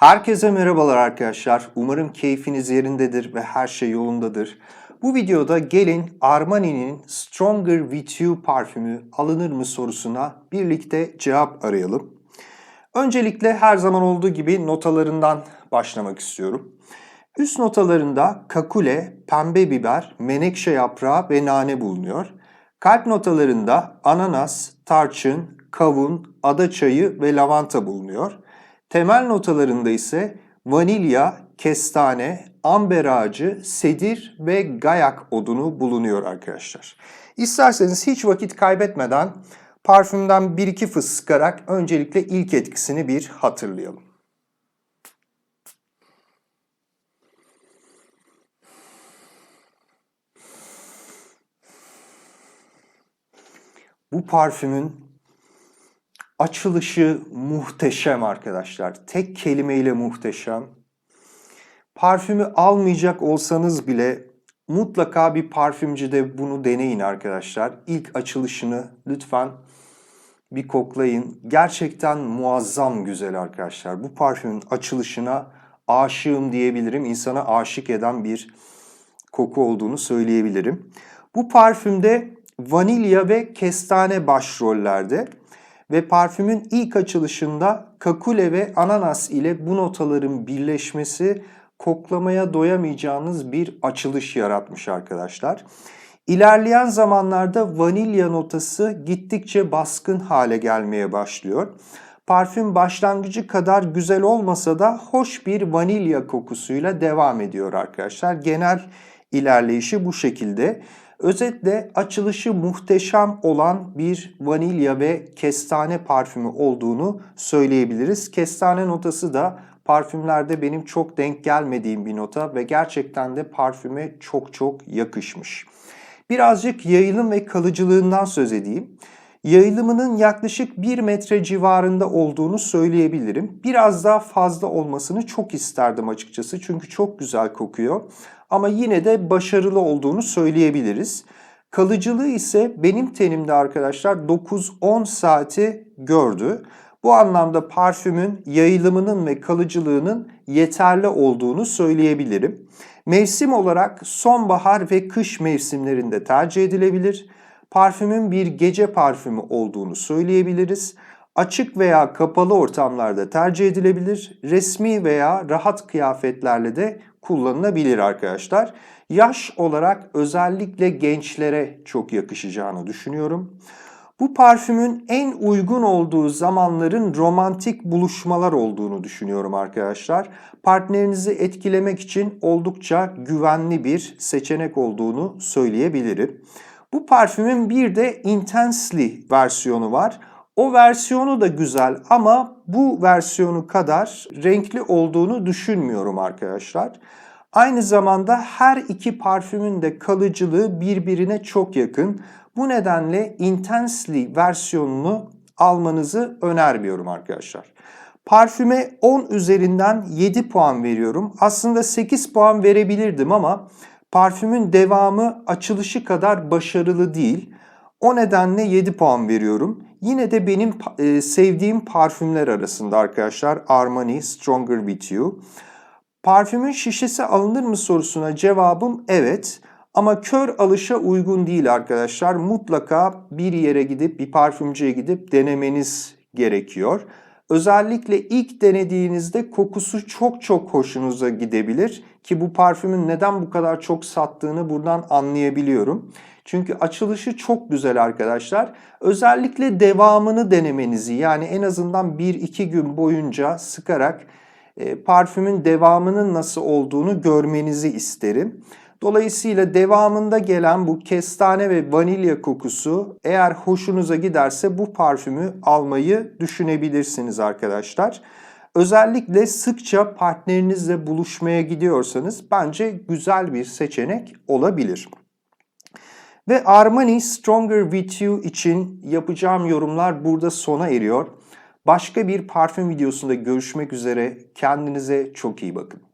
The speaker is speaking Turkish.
Herkese merhabalar arkadaşlar. Umarım keyfiniz yerindedir ve her şey yolundadır. Bu videoda gelin Armani'nin Stronger With You parfümü alınır mı sorusuna birlikte cevap arayalım. Öncelikle her zaman olduğu gibi notalarından başlamak istiyorum. Üst notalarında kakule, pembe biber, menekşe yaprağı ve nane bulunuyor. Kalp notalarında ananas, tarçın, kavun, ada çayı ve lavanta bulunuyor. Temel notalarında ise vanilya, kestane, amber ağacı, sedir ve gayak odunu bulunuyor arkadaşlar. İsterseniz hiç vakit kaybetmeden parfümden bir iki fıs sıkarak öncelikle ilk etkisini bir hatırlayalım. Bu parfümün açılışı muhteşem arkadaşlar. Tek kelimeyle muhteşem. Parfümü almayacak olsanız bile mutlaka bir parfümcüde bunu deneyin arkadaşlar. İlk açılışını lütfen bir koklayın. Gerçekten muazzam güzel arkadaşlar. Bu parfümün açılışına aşığım diyebilirim. İnsana aşık eden bir koku olduğunu söyleyebilirim. Bu parfümde vanilya ve kestane başrollerde ve parfümün ilk açılışında kakule ve ananas ile bu notaların birleşmesi koklamaya doyamayacağınız bir açılış yaratmış arkadaşlar. İlerleyen zamanlarda vanilya notası gittikçe baskın hale gelmeye başlıyor. Parfüm başlangıcı kadar güzel olmasa da hoş bir vanilya kokusuyla devam ediyor arkadaşlar. Genel ilerleyişi bu şekilde. Özetle açılışı muhteşem olan bir vanilya ve kestane parfümü olduğunu söyleyebiliriz. Kestane notası da parfümlerde benim çok denk gelmediğim bir nota ve gerçekten de parfüme çok çok yakışmış. Birazcık yayılım ve kalıcılığından söz edeyim. Yayılımının yaklaşık 1 metre civarında olduğunu söyleyebilirim. Biraz daha fazla olmasını çok isterdim açıkçası çünkü çok güzel kokuyor. Ama yine de başarılı olduğunu söyleyebiliriz. Kalıcılığı ise benim tenimde arkadaşlar 9-10 saati gördü. Bu anlamda parfümün yayılımının ve kalıcılığının yeterli olduğunu söyleyebilirim. Mevsim olarak sonbahar ve kış mevsimlerinde tercih edilebilir. Parfümün bir gece parfümü olduğunu söyleyebiliriz. Açık veya kapalı ortamlarda tercih edilebilir. Resmi veya rahat kıyafetlerle de kullanılabilir arkadaşlar. Yaş olarak özellikle gençlere çok yakışacağını düşünüyorum. Bu parfümün en uygun olduğu zamanların romantik buluşmalar olduğunu düşünüyorum arkadaşlar. Partnerinizi etkilemek için oldukça güvenli bir seçenek olduğunu söyleyebilirim. Bu parfümün bir de Intensely versiyonu var. O versiyonu da güzel ama bu versiyonu kadar renkli olduğunu düşünmüyorum arkadaşlar. Aynı zamanda her iki parfümün de kalıcılığı birbirine çok yakın. Bu nedenle Intensely versiyonunu almanızı önermiyorum arkadaşlar. Parfüme 10 üzerinden 7 puan veriyorum. Aslında 8 puan verebilirdim ama parfümün devamı açılışı kadar başarılı değil. O nedenle 7 puan veriyorum. Yine de benim e, sevdiğim parfümler arasında arkadaşlar Armani Stronger With You. Parfümün şişesi alınır mı sorusuna cevabım evet. Ama kör alışa uygun değil arkadaşlar. Mutlaka bir yere gidip bir parfümcüye gidip denemeniz gerekiyor. Özellikle ilk denediğinizde kokusu çok çok hoşunuza gidebilir ki bu parfümün neden bu kadar çok sattığını buradan anlayabiliyorum. Çünkü açılışı çok güzel arkadaşlar. Özellikle devamını denemenizi yani en azından 1-2 gün boyunca sıkarak e, parfümün devamının nasıl olduğunu görmenizi isterim. Dolayısıyla devamında gelen bu kestane ve vanilya kokusu eğer hoşunuza giderse bu parfümü almayı düşünebilirsiniz arkadaşlar. Özellikle sıkça partnerinizle buluşmaya gidiyorsanız bence güzel bir seçenek olabilir. Ve Armani Stronger With You için yapacağım yorumlar burada sona eriyor. Başka bir parfüm videosunda görüşmek üzere. Kendinize çok iyi bakın.